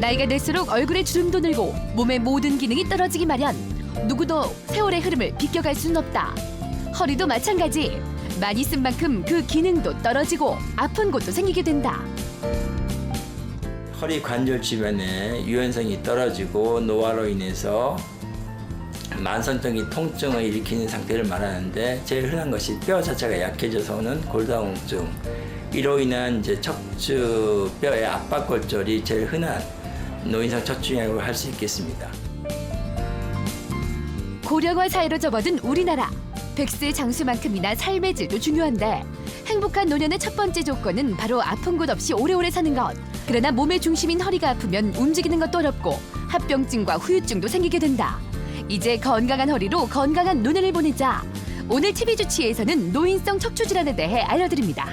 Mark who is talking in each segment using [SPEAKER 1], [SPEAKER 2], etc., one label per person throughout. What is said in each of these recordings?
[SPEAKER 1] 나이가 들수록 얼굴의 주름도 늘고 몸의 모든 기능이 떨어지기 마련. 누구도 세월의 흐름을 비껴갈 수는 없다. 허리도 마찬가지. 많이 쓴 만큼 그 기능도 떨어지고 아픈 곳도 생기게 된다.
[SPEAKER 2] 허리 관절 주변에 유연성이 떨어지고 노화로 인해서 만성적인 통증을 일으키는 상태를 말하는데 제일 흔한 것이 뼈 자체가 약해져서 오는 골다공증 이로 인한 이제 척추 뼈의 압박골절이 제일 흔한 노인성 척추장애라고 할수 있겠습니다.
[SPEAKER 1] 고령화 사회로 접어든 우리나라. 백세 장수만큼이나 삶의 질도 중요한데 행복한 노년의 첫 번째 조건은 바로 아픈 곳 없이 오래오래 사는 것. 그러나 몸의 중심인 허리가 아프면 움직이는 것도 어렵고 합병증과 후유증도 생기게 된다. 이제 건강한 허리로 건강한 노년을 보내자. 오늘 TV 주치에서는 노인성 척추 질환에 대해 알려드립니다.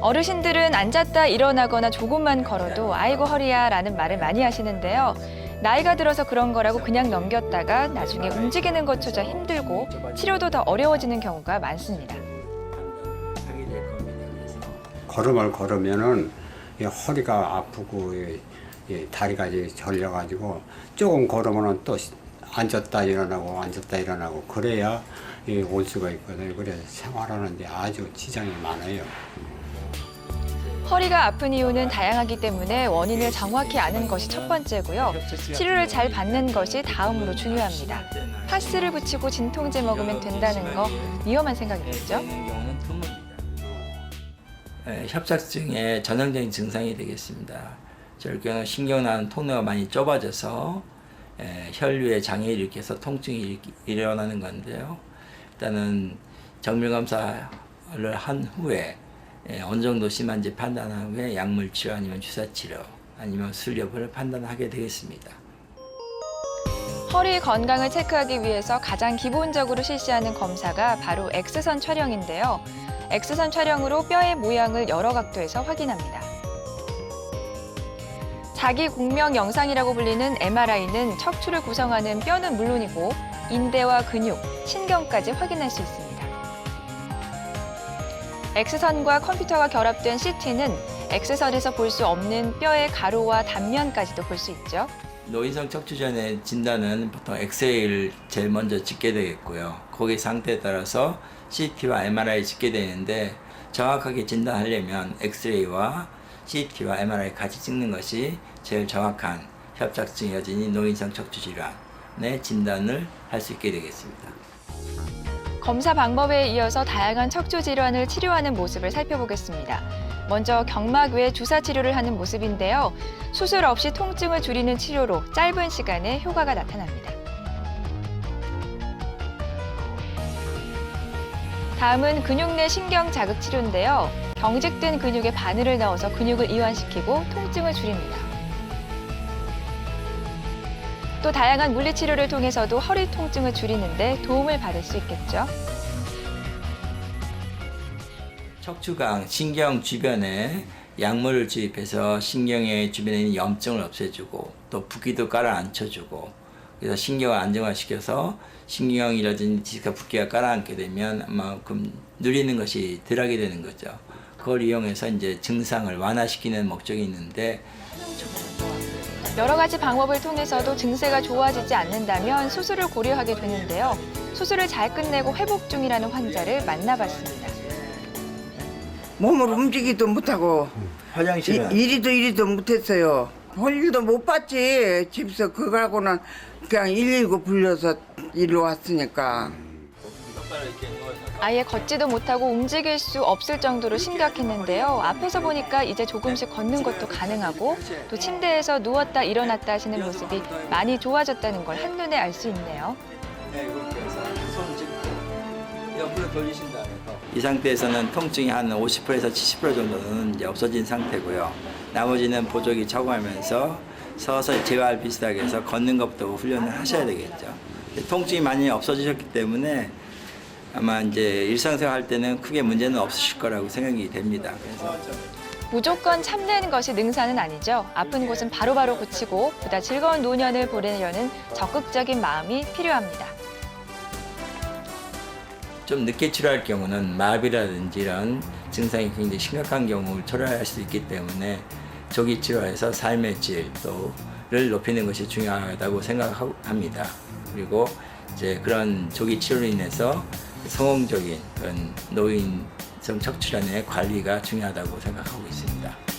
[SPEAKER 3] 어르신들은 앉았다 일어나거나 조금만 걸어도 아이고 허리야 라는 말을 많이 하시는데요. 나이가 들어서 그런 거라고 그냥 넘겼다가 나중에 움직이는 것조차 힘들고 치료도 더 어려워지는 경우가 많습니다.
[SPEAKER 4] 걸음을 걸으면은 이 허리가 아프고 다리가 절려가지고 조금 걸으면은 또 시- 앉았다 일어나고 앉았다 일어나고 그래야 이 올 수가 있거든요. 그래서 생활하는데 아주 지장이 많아요.
[SPEAKER 3] 허리가 아픈 이유는 다양하기 때문에 원인을 정확히 아는 것이 첫 번째고요. 치료를 잘 받는 것이 다음으로 중요합니다. 파스를 붙이고 진통제 먹으면 된다는 거 위험한 생각이겠죠?
[SPEAKER 2] 에, 협착증의 전형적인 증상이 되겠습니다. 저럴 경우 신경나는 통로가 많이 좁아져서 에, 혈류의 장애를 일으켜서 통증이 일- 일어나는 건데요. 일단은 정밀 검사를 한 후에 에, 어느 정도 심한지 판단한 후에 약물 치료 아니면 주사 치료 아니면 술 여부를 판단하게 되겠습니다.
[SPEAKER 3] 허리 건강을 체크하기 위해서 가장 기본적으로 실시하는 검사가 바로 X선 촬영인데요. X선 촬영으로 뼈의 모양을 여러 각도에서 확인합니다. 자기 공명 영상이라고 불리는 MRI는 척추를 구성하는 뼈는 물론이고 인대와 근육, 신경까지 확인할 수 있습니다. X선과 컴퓨터가 결합된 CT는 X선에서 볼 수 없는 뼈의 가로와 단면까지도 볼 수 있죠.
[SPEAKER 2] 노인성 척추전의 진단은 보통 엑스레이를 제일 먼저 찍게 되겠고요. 거기 상태에 따라서 CT와 MRI 찍게 되는데 정확하게 진단하려면 엑스레이와 CT와 MRI 같이 찍는 것이 제일 정확한 협착증 여진인 노인성 척추 질환의 진단을 할 수 있게 되겠습니다.
[SPEAKER 3] 검사 방법에 이어서 다양한 척추 질환을 치료하는 모습을 살펴보겠습니다. 먼저 경막 외 주사 치료를 하는 모습인데요. 수술 없이 통증을 줄이는 치료로 짧은 시간에 효과가 나타납니다. 다음은 근육 내 신경 자극 치료인데요. 경직된 근육에 바늘을 넣어서 근육을 이완시키고 통증을 줄입니다. 또 다양한 물리 치료를 통해서도 허리 통증을 줄이는데 도움을 받을 수 있겠죠.
[SPEAKER 2] 척추강 신경 주변에 약물을 주입해서 신경의 주변에 있는 염증을 없애주고 또 붓기도 깔아앉혀주고 그래서 신경을 안정화시켜서 신경이 이뤄진 디스크가 붓기가 깔아앉게 되면 그만큼 누리는 것이 덜하게 되는 거죠. 그걸 이용해서 이제 증상을 완화시키는 목적이 있는데
[SPEAKER 3] 여러 가지 방법을 통해서도 증세가 좋아지지 않는다면 수술을 고려하게 되는데요. 수술을 잘 끝내고 회복 중이라는 환자를 만나봤습니다.
[SPEAKER 5] 몸을 움직이도 못하고
[SPEAKER 2] 화장실은
[SPEAKER 5] 이, 이리도 이리도 못했어요. 볼 일도 못 봤지. 집에서 그거 하고는 그냥 119 불려서 일로 왔으니까.
[SPEAKER 3] 아예 걷지도 못하고 움직일 수 없을 정도로 심각했는데요. 앞에서 보니까 이제 조금씩 걷는 것도 가능하고 또 침대에서 누웠다 일어났다 하시는 모습이 많이 좋아졌다는 걸 한눈에 알 수 있네요.
[SPEAKER 2] 네, 이렇게 해서 손 짚고 옆으로 돌리신 다음에 이 상태에서는 통증이 한 50%에서 70% 정도는 이제 없어진 상태고요. 나머지는 보조기 착용하면서 서서히 재활 비슷하게 해서 걷는 것부터 훈련을 하셔야 되겠죠. 통증이 많이 없어지셨기 때문에 아마 이제 일상생활 할 때는 크게 문제는 없으실 거라고 생각이 됩니다. 그래서
[SPEAKER 3] 무조건 참는 것이 능사는 아니죠. 아픈 곳은 바로바로 고치고 보다 즐거운 노년을 보내려는 적극적인 마음이 필요합니다.
[SPEAKER 2] 좀 늦게 치료할 경우는 마비라든지 이런 증상이 굉장히 심각한 경우를 초래할 수 있기 때문에 조기 치료해서 삶의 질도를 높이는 것이 중요하다고 생각합니다. 그리고 이제 그런 조기 치료로 인해서 성공적인 그런 노인성 척추련의 관리가 중요하다고 생각하고 있습니다.